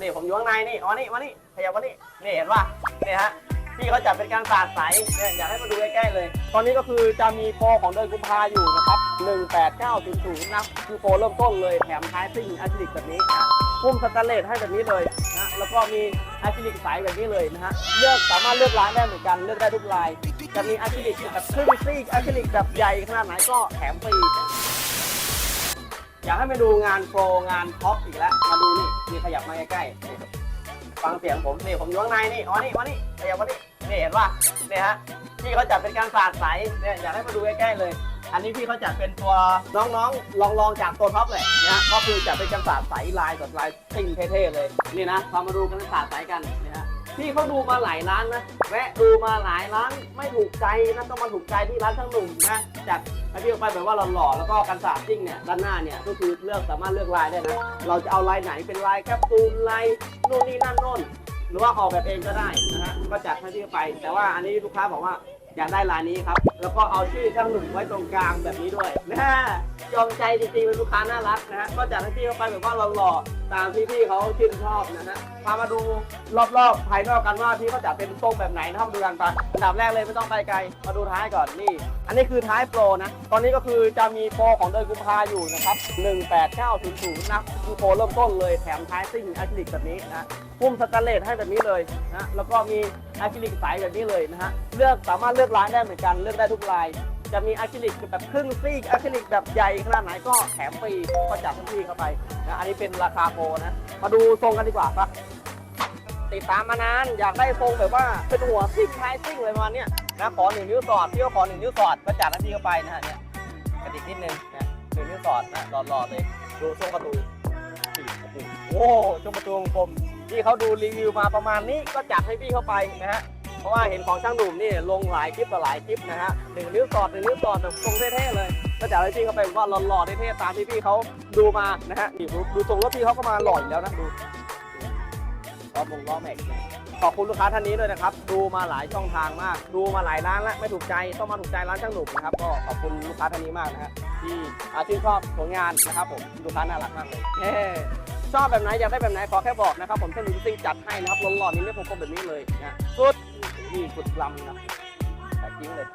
นี่ผมอยู่ข้างในนี่ อ๋อ นี่มานี่ขยับมานี่นี่เห็นป่ะนี่ฮะ พี่เขาจัดเป็นการสาดใสเนี่ยอยากให้มาดูใกล้ๆเลย ตอนนี้ก็คือจะมีโปรของเดือนกุมภาอยู่นะครับ 18900นะคือโปรเริ่มต้นเลย แถมท้ายซิ่งอะคริลิกแบบนี้นะพุ่มสแตนเลสให้แบบนี้เลยนะแล้วก็มีอะคริลิกใสแบบนี้เลยนะฮะ เลือกสามารถเลือกร้านได้เหมือนกัน เลือกได้ทุกลาย จะมีอะคริลิกแบบครึ่งซีกอะคริลิกแบบใหญ่ขนาดไหนก็แถมฟรี อยากให้มาดูงานโปรงานท็อปอีกแล้ว มาดูนี่นี่ขยับมาใกล้ๆ ฟังเสียงผมนี่ผมอยู่ข้างในนี่ อ๋อ นี่มานี่ขยับมานี่นี่เห็นป่ะนี่ฮะพี่เขาจัดเป็นการสาดใสเนี่ยอยากให้มาดูใกล้ๆเลย อันนี้พี่เขาจัดเป็นตัวน้องๆ ลองลองๆจากตัวท็อปเลยนะฮะก็คือจัดเป็นการสาดใสลายกับลายซิ่งเท่ๆเลย นี่นะพามาดูกันสาดใสกันนะฮะ พี่เขาดูมาหลายร้านนะแวะดูมาหลายร้านไม่ถูกใจนะต้องมาถูกใจที่ร้านช่างหนุ่มนะจากให้พี่เอาไปแบบว่าหล่อๆแล้วก็กันสาดซิ่งเนี่ยด้านหน้าเนี่ยก็คือเลือกสามารถเลือกลายได้นะเราจะเอาลายไหนเป็นลายแคปซูลลายนู่นนี่นั่นโน่นหรือว่าออกแบบเองก็ได้นะฮะก็จัดให้พี่ไป แต่ว่าอันนี้ลูกค้าบอกว่า อยากได้ลายนี้ครับ แล้วก็เอาชื่อช่างหนุ่มไว้ตรงกลางแบบนี้ด้วยนะยอมใจจริงๆเป็นลูกค้าน่ารักนะฮะก็จัดให้พี่เขาไปแบบว่าหล่อๆตามที่พี่เขาชื่นชอบนะฮะพามาดูรอบๆภายนอกกันว่าพี่เขาจัดเป็นทรงแบบไหนนะครับดูกันไปอันดับแรกเลยไม่ต้องไปไกล มาดูท้ายก่อนนี่ อันนี้คือท้ายโปรนะ ตอนนี้ก็คือจะมีโปรของเดือนกุมภาอยู่นะครับ 18900นะคือโปรเริ่มต้นเลยแถมท้ายซิ่งอะคริลิกแบบนี้นะพุ่มสแตนเลสให้แบบนี้เลยนะแล้วก็มีอะคริลิกใสแบบนี้เลยนะฮะเลือกสามารถเลือกร้านได้เหมือนกันเลือกได้ทุกลาย จะมีอะคริลิกแบบครึ่งซีกอะคริลิกแบบใหญ่ขนาดไหนก็แถมฟรีก็จัดให้พี่เข้าไปนะอันนี้เป็นราคาโปรนะ มาดูทรงกันดีกว่าปะติดตามมานานอยากได้ทรงแบบว่าเป็นหัวซิ่งท้ายซิ่งเลยประมาณเนี้ยนะขอหนึ่งนิ้วสอดพี่ก็ขอหนึ่งนิ้วสอดก็จัดให้พี่เข้าไปนะฮะเนี่ยกระดิกนิดนึงนะหนึ่งนิ้วสอดนะหล่อๆเลยดูช่วงประตูโอ้โหช่วงประตูของผมที่เขาดูรีวิวมาประมาณนี้ก็จัดให้พี่เข้าไปนะฮะ เพราะว่าเห็นของช่างหนุ่มนี่ลงหลายคลิปต่อหลายคลิปนะฮะหนึ่งนิ้วสอดหนึ่งนิ้วสอดแบบทรงเท่ๆเลยก็จะให้พี่เขาไปว่าหล่อๆเท่ๆตามที่พี่เขาดูมานะฮะนี่ดูดูทรงรถพี่เขาก็มาหล่ออยู่แล้วนะดูล้อมงล้อแม็กซ์ขอบคุณลูกค้าท่านนี้ด้วยนะครับ ดูมาหลายช่องทางมาก ดูมาหลายร้านแล้วไม่ถูกใจต้องมาถูกใจร้านช่างหนุ่มนะครับก็ขอบคุณลูกค้าท่านนี้มากนะฮะที่อาชื่นชอบผลงานนะครับผมลูกค้าน่ารักมากเลยชอบแบบไหนอยากได้แบบไหนขอแค่บอกนะครับผมช่างหนุ่มซิ่งจัดให้นะครับหล่อๆนี่เรียกผมแบบนี้เลยนะสุด ที่สุดลำนะแต่จริงเลย